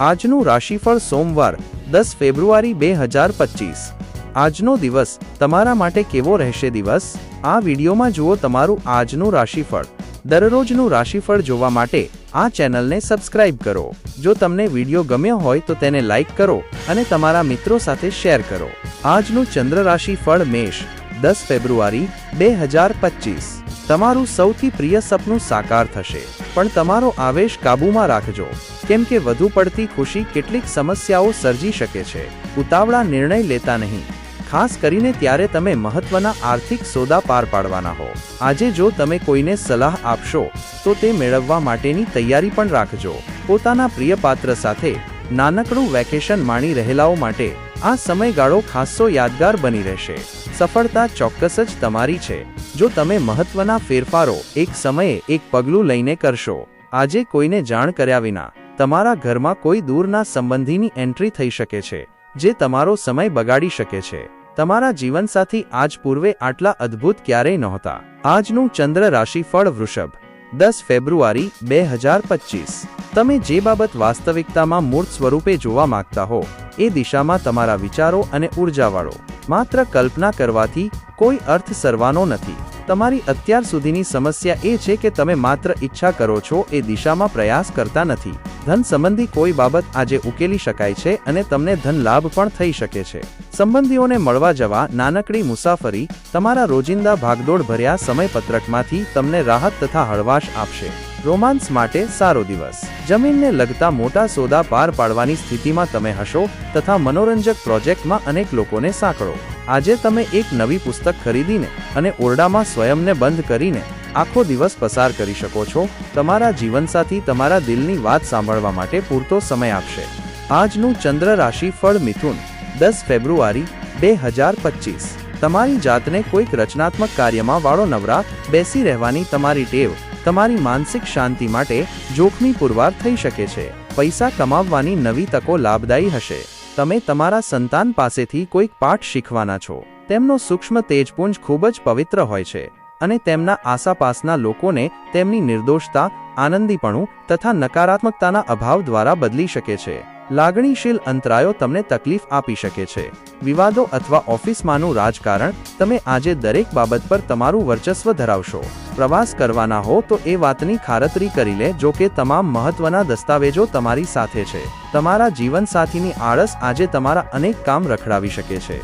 આજનું રાશિફળ સોમવાર, દસ ફેબ્રુઆરી બે હજાર પચીસ. આજનો દિવસ તમારા માટે કેવો રહેશે દિવસ? આ વિડીયોમાં જુઓ તમારું આજનું રાશિફળ. દરરોજનું રાશિફળ જોવા માટે આ ચેનલને સબસ્ક્રાઇબ કરો. જો તમને વીડિયો ગમ્યો હોય તો તેને લાઇક કરો અને તમારા મિત્રો સાથે શેર કરો. આજનું ચંદ્ર રાશિફળ મેષ, દસ ફેબ્રુઆરી બે હજાર પચીસ. તમારું સૌથી પ્રિય સપનું સાકાર થશે. પણ તમારો આવેશ કાબૂમાં રાખજો. કેમ કે વધુ પડતી ખુશી કેટલીક સમસ્યાઓ સર્જી શકે છે. ઉતાવળા નિર્ણય લેતા નહીં. ખાસ કરીને ત્યારે તમે મહત્વના આર્થિક સોદા પાર પાડવાના હો. આજે જો તમે કોઈને સલાહ આપશો, તો તે મેળવવા માટેની તૈયારી પણ રાખજો. પોતાના પ્રિય પાત્ર સાથે નાનકડું વેકેશન માણી રહેલાઓ માટે આ સમયગાળો ખાસ્સો યાદગાર બની રહેશે. સફળતા ચોક્કસ જ તમારી છે. જો તમે મહત્વના ફેરફારો એક સમયે એક પગલું લઈને કરશો, આજે કોઈને જાણ કર્યા વિના તમારા ઘરમાં કોઈ દૂરના સંબંધીની એન્ટ્રી થઈ શકે છે, જે તમારો સમય બગાડી શકે છે. તમારા જીવનસાથી આજ પૂર્વે આટલા અદ્ભુત ક્યારેય નહોતા. આજનું ચંદ્ર રાશિફળ વૃષભ. દસ ફેબ્રુઆરી, બે હજાર પચીસ. તમે જે બાબત વાસ્તવિકતામાં મૂર્ત સ્વરૂપે જોવા માંગતા હો, એ દિશામાં તમારા વિચારો અને ઉર્જાવાળો. માત્ર કલ્પના કરવાથી કોઈ અર્થ સરવાનો નથી. તમારી અત્યાર સુધીની સમસ્યા એ છે કે તમે માત્ર ઈચ્છા કરો છો એ દિશામાં પ્રયાસ કરતા નથી. ધન સંબંધી કોઈ બાબત આજે ઉકેલી શકાય છે અને તમને ધન લાભ પણ થઈ શકે છે. સંબંધીઓને મળવા જવા, નાનકડી મુસાફરી, તમારા રોજિંદા ભાગદોડ ભર્યા સમયપત્રકમાંથી તમને રાહત તથા હળવાશ આપશે. રોમાન્સ માટે સારો દિવસ. જમીનને લગતા મોટા સોદા પાર પાડવાની સ્થિતિમાં તમે હશો તથા મનોરંજક પ્રોજેક્ટમાં અનેક લોકોને સાંકળો. આજે તમે એક નવી પુસ્તક ખરીદીને અને ઓરડામાં સ્વયંને બંધ કરીને આખો દિવસ પસાર કરી શકો છો. તમારા જીવનસાથી તમારા દિલની વાત સાંભળવા માટે પૂરતો સમય આપશે. આજનું ચંદ્ર રાશિ ફળ મિથુન, દસ ફેબ્રુઆરી, બે હજાર તમારી જાતને કોઈક રચનાત્મક કાર્યમાં વાળો નવરા બેસી રહેવાની તમારી ટેવ તમારી માનસિક શાંતિ માટે જોખમી પુરવાર થઈ શકે છે. પૈસા કમાવવાની નવી તકો લાભદાયી હશે. તમે તમારા સંતાન પાસેથી કોઈક પાઠ શીખવાના છો. તેમનો સૂક્ષ્મ તેજપુંજ ખૂબ જ પવિત્ર હોય છે અને તેમના આસાપાસના લોકોને તેમની નિર્દોષતા, આનંદીપણું તથા નકારાત્મકતાના અભાવ દ્વારા બદલી શકે છે. લાગણીશીલ અંતરાયો તમને તકલીફ આપી શકે છે. વિવાદો અથવા ઓફિસમાંનું રાજકારણ તમે આજે દરેક બાબત પર તમારું વર્ચસ્વ ધરાવશો. પ્રવાસ કરવાના હો તો એ વાતની ખાતરી કરી લે જો કે તમામ મહત્વના દસ્તાવેજો તમારી સાથે છે. તમારા જીવનસાથીની આળસ આજે તમારા અનેક કામ રખડાવી શકે છે.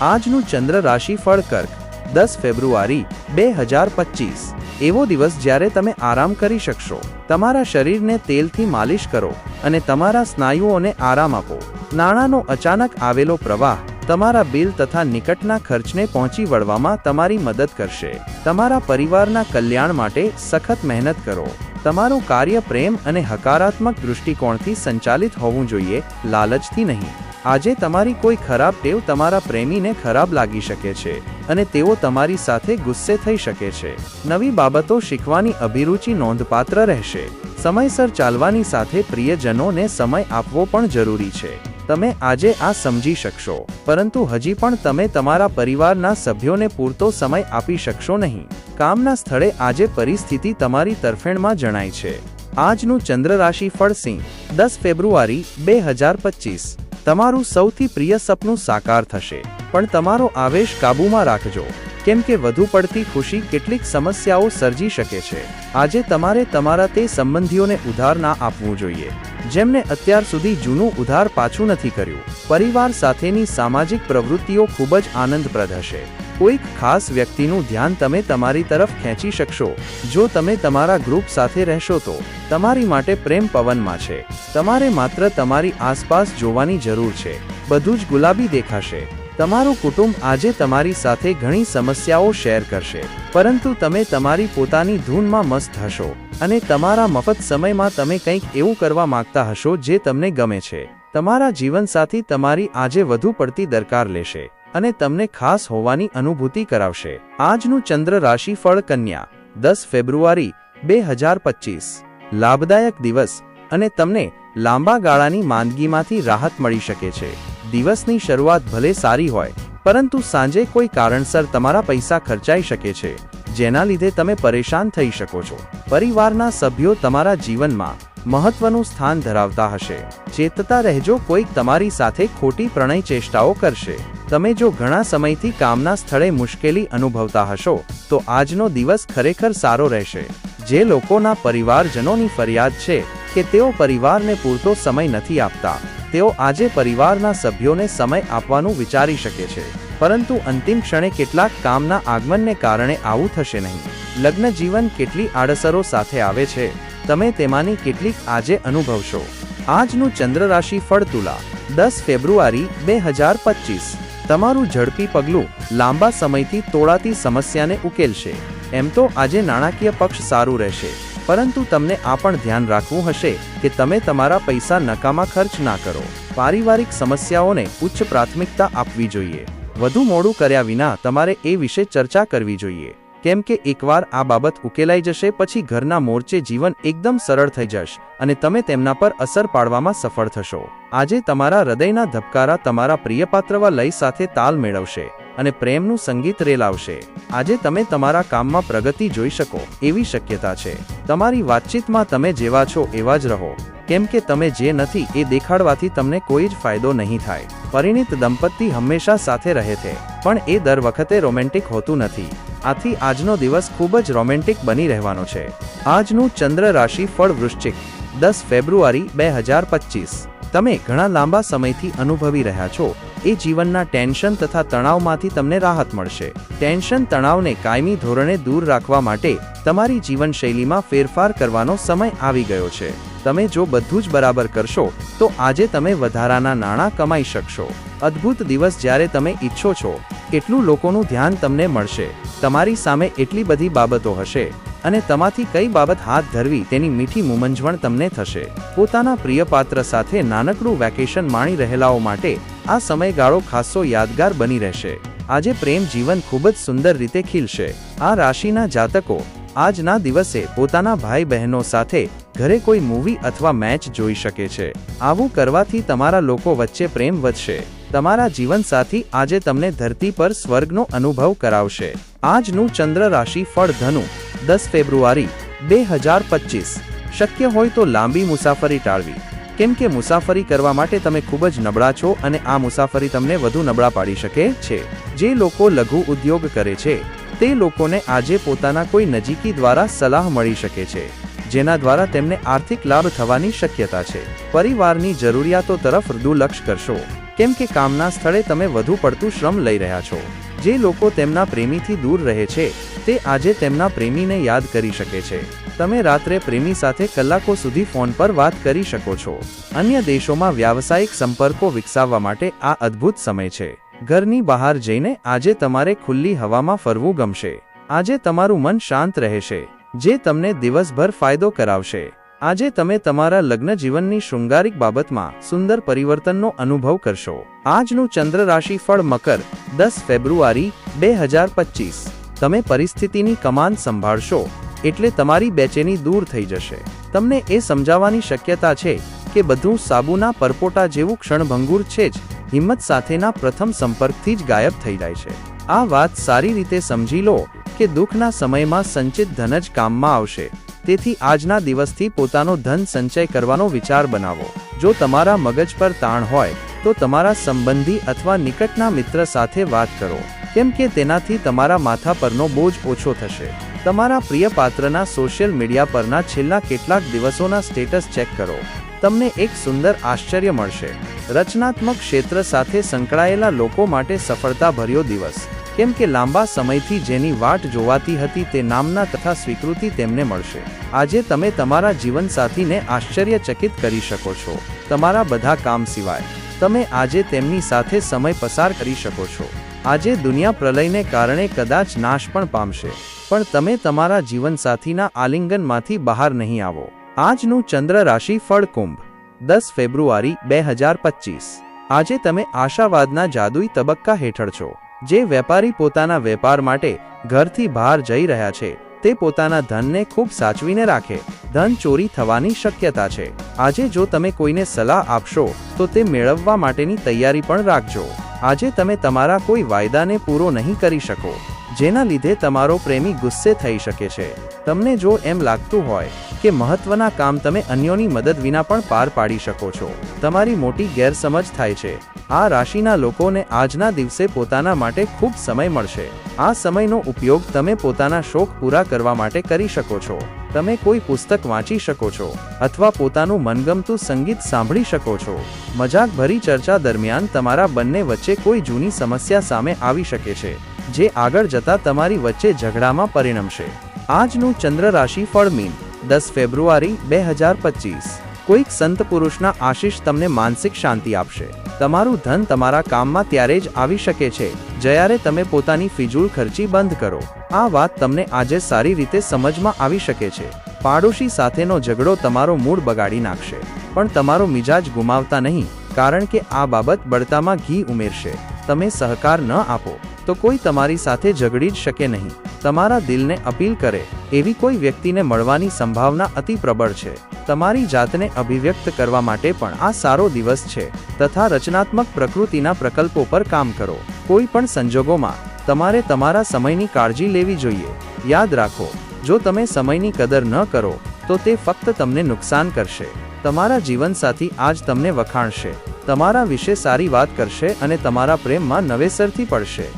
આજનું ચંદ્ર રાશિ ફળ કર્ક, દસ ફેબ્રુઆરી, બે હજાર પચીસ. એવો દિવસ જ્યારે તમે આરામ કરી શકશો. તમારા શરીરને તેલથી માલિશ કરો અને તમારા સ્નાયુઓને આરામ આપો. નાણાંનો અચાનક આવેલો પ્રવાહ તમારા બિલ તથા નિકટના ખર્ચને પહોંચી વળવામાં તમારી મદદ કરશે. તમારા પરિવારના કલ્યાણ માટે સખત મહેનત કરો. તમારું કાર્ય પ્રેમ અને હકારાત્મક દૃષ્ટિકોણથી સંચાલિત હોવું જોઈએ, લાલચથી નહીં. આજે તમારી કોઈ ખરાબ ટેવ તમારા પ્રેમીને ખરાબ લાગી શકે છે અને તેઓ તમારી સાથે ગુસ્સે થઈ શકે છે. નવી બાબતો શીખવાની અભિરુચિ નોંધપાત્ર રહેશે. સમયસર ચાલવાની સાથે પ્રિયજનોને સમય આપવો પણ જરૂરી છે. તમે આજે આ સમજી શકશો, પરંતુ હજી પણ તમે તમારા પરિવારના સભ્યોને પૂરતો સમય આપી શકશો નહીં. કામના સ્થળે આજે પરિસ્થિતિ તમારી તરફેણમાં જણાય છે. આજનું ચંદ્ર રાશિ ફળ સિંહ, દસ ફેબ્રુઆરી, બે હજાર પચીસ. તમારું સૌથી પ્રિય સપનું સાકાર થશે. પણ તમારો આવેશ કાબૂમાં રાખજો. કેમ કે વધુ પડતી ખુશી કેટલીક સમસ્યાઓ સર્જી શકે છે. આજે તમારે તમારા તે સંબંધીઓને ઉધાર ના આપવું જોઈએ. જેમને અત્યાર સુધી જૂનું ઉધાર પાછું નથી કર્યું. પરિવાર સાથેની સામાજિક પ્રવૃત્તિઓ ખૂબ જ આનંદપ્રદ હશે. કોઈક ખાસ વ્યક્તિનું ધ્યાન તમે તમારી તરફ ખેંચી શકશો. જો તમે તમારા ગ્રુપ સાથે રહેશો તો તમારી માટે પ્રેમ પવનમાં છે. તમારે માત્ર તમારી આસપાસ જોવાની જરૂર છે. બધું જ ગુલાબી દેખાશે. તમારું કુટુંબ આજે તમારી સાથે ઘણી સમસ્યાઓ શેર કરશે. પરંતુ તમે તમારી પોતાની ધૂનમાં મસ્ત હશો અને તમારા મફત સમયમાં તમે કંઈક એવું કરવા માંગતા હશો જે તમને ગમે છે. તમારા જીવનસાથી તમારી આજે વધુ પડતી દરકાર લેશે. અને તમને ખાસ હોવાની અનુભૂતિ કરાવશે. આજનું ચંદ્ર રાશિ ફળ કન્યા, દસ ફેબ્રુઆરી, બે હજાર પચીસ. લાભદાયક દિવસ અને તમને લાંબા ગાળાની માંદગીમાંથી રાહત મળી શકે છે. દિવસની શરૂઆત ભલે સારી હોય, પરંતુ સાંજે કોઈ કારણસર તમારા પૈસા ખર્ચાઈ શકે છે, જેના લીધે તમે પરેશાન થઈ શકો છો. પરિવારના સભ્યો તમારા જીવનમાં મહત્વનું સ્થાન ધરાવતા હશે. ચેતતા રહેજો, કોઈક તમારી સાથે ખોટી પ્રણય ચેષ્ટાઓ કરશે. તમે જો ઘણા સમયથી કામના સ્થળે મુશ્કેલી અનુભવતા હશો, તો આજનો દિવસ ખરેખર સારો રહેશે. જે લોકોના પરિવારજનોની ફરિયાદ છે, કે તેઓ પરિવારને પૂરતો સમય નથી આપતા. તેઓ આજે પરિવારના સભ્યોને સમય આપવાનું વિચારી શકે છે. પરંતુ અંતિમ ક્ષણે કેટલાક કામના આગમનને કારણે આવું થશે નહીં. લગ્ન જીવન કેટલી આડઅસરો સાથે આવે છે. તમે તેમાંની કેટલીક આજે અનુભવશો. આજનું ચંદ્ર રાશિ ફળ તુલા, દસ ફેબ્રુઆરી બે હજાર પચીસ. તમારું ઝડપી પગલું લાંબા સમયથી તોળાતી સમસ્યાને ઉકેલશે. એમ તો આજે નાણાકીય પક્ષ સારું રહેશે. પરંતુ તમને આ પણ ધ્યાન રાખવું હશે કે તમે તમારા પૈસા નકામા ખર્ચ ના કરો. પારિવારિક સમસ્યાઓને ઉચ્ચ પ્રાથમિકતા આપવી જોઈએ. વધુ મોડું કર્યા વિના તમારે એ વિશે ચર્ચા કરવી જોઈએ. કેમ કે એકવાર આ બાબત ઉકેલાઈ જશે, પછી ઘરના મોરચે જીવન એકદમ સરળ થઈ જશે અને તમે તેમના પર અસર પાડવામાં સફળ થશો. આજે તમારા હૃદયના ધબકારા તમારા પ્રિયપાત્રવા લય સાથે તાલ મેળવશે અને પ્રેમનું સંગીત રેલાવશે. આજે તમે તમારા કામમાં પ્રગતિ જોઈ શકો એવી શક્યતા છે. તમારી વાતચીતમાં તમે જેવા છો એવા જ રહો. કેમ કે તમે જે નથી એ દેખાડવાથી તમને કોઈ જ ફાયદો નહીં થાય. પરિણીત દંપતી હંમેશા સાથે રહે છે, પણ એ દર વખતે રોમેન્ટિક હોતું નથી. આથી આજનો દિવસ ખૂબ જ રોમેન્ટિક બની રહેવાનો છે. આજનું ચંદ્ર રાશિ ફળ વૃશ્ચિક, દસ ફેબ્રુઆરી બે હજાર પચીસ. તમે ઘણા લાંબા સમયથી અનુભવી રહ્યા છો. એ જીવનના ટેન્શન તથા તણાવમાંથી તમને રાહત મળશે. ટેન્શન તણાવને કાયમી ધોરણે દૂર રાખવા માટે તમારી જીવનશૈલીમાં ફેરફાર કરવાનો સમય આવી ગયો છે. તમે જો બધું જ બરાબર કરશો, તો આજે તમે વધારાના નાણાં કમાઈ શકશો. અદ્ભુત દિવસ જ્યારે તમે ઈચ્છો છો એટલું લોકોનું ધ્યાન તમને મળશે. તમારી સામે એટલી બધી બાબતો હશે. અને તમાથી કઈ બાબત હાથ ધરવી તેની મીઠી મુમંજવણ તમને થશે. પોતાના પ્રિય પાત્ર સાથે નાનકડું વેકેશન માણી રહેલાઓ માટે આ સમયગાળો ખાસો યાદગાર બની રહેશે. આજે પ્રેમ જીવન ખૂબ જ સુંદર રીતે ખીલશે. આ રાશિના જાતકો આજના દિવસે પોતાના ભાઈ બહેનો સાથે ઘરે કોઈ મૂવી અથવા મેચ જોઈ શકે છે. આવું કરવાથી તમારા લોકો વચ્ચે પ્રેમ વધશે. તમારા જીવનસાથી આજે તમને ધરતી પર સ્વર્ગનો અનુભવ કરાવશે. આજનું ચંદ્ર રાશિ ફળ ધનુ, દસ ફેબ્રુઆરી, બે હજાર પચીસ. શક્ય હોય તો લાંબી મુસાફરી ટાળવી. કેમ કે મુસાફરી કરવા માટે તમે ખૂબ જ નબળા છો અને આ મુસાફરી તમને વધુ નબળા પાડી શકે છે. જે લોકો લઘુ ઉદ્યોગ કરે છે, તે લોકોને આજે પોતાના કોઈ નજીકી દ્વારા સલાહ મળી શકે છે, જેના દ્વારા તેમને આર્થિક લાભ થવાની શક્યતા છે. પરિવારની જરૂરિયાતો તરફ દુર્લક્ષ કરશો. કેમ કે કામના સ્થળે તમે વધુ પડતું શ્રમ લઈ રહ્યા છો. જે લોકો તેમના પ્રેમીથી દૂર રહે છે, તે આજે તેમના પ્રેમીને યાદ કરી શકે છે. તમે રાત્રે પ્રેમી સાથે કલાકો સુધી ફોન પર વાત કરી શકો છો. અન્ય દેશોમાં વ્યાવસાયિક સંપર્કો વિકસાવવા માટે આ અદ્ભુત સમય છે. ઘરની બહાર જઈને આજે તમારે ખુલ્લી હવામાં ફરવું ગમશે. આજે તમારું મન શાંત રહેશે, જે તમને દિવસભર ફાયદો કરાવશે. આજે તમે તમારા લગ્ન જીવનની શૃંગારિક બાબતમાં સુંદર પરિવર્તનનો અનુભવ કરશો. આજનું ચંદ્ર રાશિ ફળ મકર, દસ ફેબ્રુઆરી, બે હજાર પચીસ. તમે પરિસ્થિતિની કમાન સંભાળશો, એટલે તમારી બેચેની દૂર થઈ જશે. તમને એ સમજાવવાની શક્યતા છે કે બધું સાબુના પરપોટા જેવું ક્ષણભંગુર છે જ, હિંમત સાથેના પ્રથમ સંપર્કથી જ ગાયબ થઈ જાય છે. આ વાત સારી રીતે સમજી લો કે દુઃખના સમયમાં સંચિત ધન જ કામમાં આવશે. તેથી આજના દિવસથી પોતાનો ધન સંચય કરવાનો વિચાર બનાવો. જો તમારા મગજ પર તાણ હોય, તો તમારા સંબંધી અથવા નિકટના મિત્ર સાથે વાત કરો. કેમ કે તેનાથી તમારા માથા પરનો બોજ ઓછો થશે. તમારા પ્રિય પાત્રના સોશિયલ મીડિયા પરના છેલ્લા કેટલાક દિવસોના સ્ટેટસ ચેક કરો. તમને એક સુંદર આશ્ચર્ય મળશે. રચનાત્મક ક્ષેત્ર સાથે સંકળાયેલા લોકો માટે સફળતા ભર્યો દિવસ. કેમ કે લાંબા સમયથી જેની વાટ જોવાતી હતી તે નામના તથા સ્વીકૃતિ તેમને મળશે. આજે તમે તમારા જીવનસાથીને આશ્ચર્યચકિત કરી શકો છો. તમારા બધા કામ સિવાય. તમે આજે તેમની સાથે સમય પસાર કરી શકો છો. આજે દુનિયા પ્રલયને કારણે કદાચ નાશ પણ પામશે. પણ તમે તમારા જીવનસાથીના આલિંગનમાંથી બહાર નહીં આવો. આજનું ચંદ્ર રાશિ ફળ કુંભ. દસ ફેબ્રુઆરી, બે હજાર પચીસ. આજે તમે આશાવાદના જાદુઈ તબક્કા હેઠળ છો. જે વેપારી પોતાના વેપાર માટે ઘરથી બહાર જઈ રહ્યા છે, તે પોતાના ધનને ખૂબ સાચવીને રાખે. ધન ચોરી થવાની શક્યતા છે. આજે જો તમે કોઈને સલાહ આપશો, તો તે મેળવવા માટેની તૈયારી પણ રાખજો. આજે તમે તમારા કોઈ વાયદાને પૂરો નહીં કરી શકો, જેના લીધે તમારો પ્રેમી ગુસ્સે થઈ શકે છે. તમને જો એમ લાગતું હોય કે મહત્વના કામ તમે અન્યોની મદદ વિના પણ પાર પાડી શકો છો. તમારી મોટી ગેરસમજ થાય છે. આ રાશિના લોકોને આજના દિવસે પોતાના માટે ખૂબ સમય મળશે. આ સમયનો ઉપયોગ તમે પોતાના શોખ પૂરા કરવા માટે કરી શકો છો. તમે કોઈ પુસ્તક વાંચી શકો છો અથવા પોતાનું મનગમતું સંગીત સાંભળી શકો છો. મજાક ભરી ચર્ચા દરમિયાન તમારા બંને વચ્ચે કોઈ જૂની સમસ્યા સામે આવી શકે છે, જે આગળ જતા તમારી વચ્ચે ઝઘડામાં પરિણમશે. આજનું ચંદ્ર રાશિ ફળ મીન. દસ ફેબ્રુઆરી બે હજાર પચીસ. કોઈક સંત પુરુષના આશીષ તમને માનસિક શાંતિ આપશે. તમારું ધન તમારા કામમાં ત્યારે જ આવી શકે છે, જ્યારે તમે પોતાની ફિજૂલ ખર્ચી બંધ કરો. આ વાત તમને આજે સારી રીતે સમજમાં આવી શકે છે. પાડોશી સાથેનો ઝઘડો તમારો મૂડ બગાડી નાખશે. પણ તમારો મિજાજ ગુમાવતા નહીં, કારણ કે આ બાબત બળતામાં ઘી ઉમેરશે. તમે સહકાર ન આપો. તો કોઈ તમારી સાથે ઝઘડી જ શકે નહીં. તમારા દિલને અપીલ કરે, એવી કોઈ વ્યક્તિને મળવાની સંભાવના અતિ પ્રબળ છે. તમારી જાતને અભિવ્યક્ત કરવા માટે પણ આ સારો દિવસ છે. તથા રચનાત્મક પ્રકૃતિના પ્રકલ્પો પર કામ કરો. કોઈ પણ સંજોગોમાં, તમારે તમારા સમયની કાળજી લેવી જોઈએ. યાદ રાખો, જો તમે સમયની કદર ન કરો, તો તે ફક્ત તમને નુકસાન કરશે. તમારા જીવનસાથી આજ તમને વખાણશે. તમારા વિશે સારી વાત કરશે અને તમારા પ્રેમમાં નવેસરથી પડશે.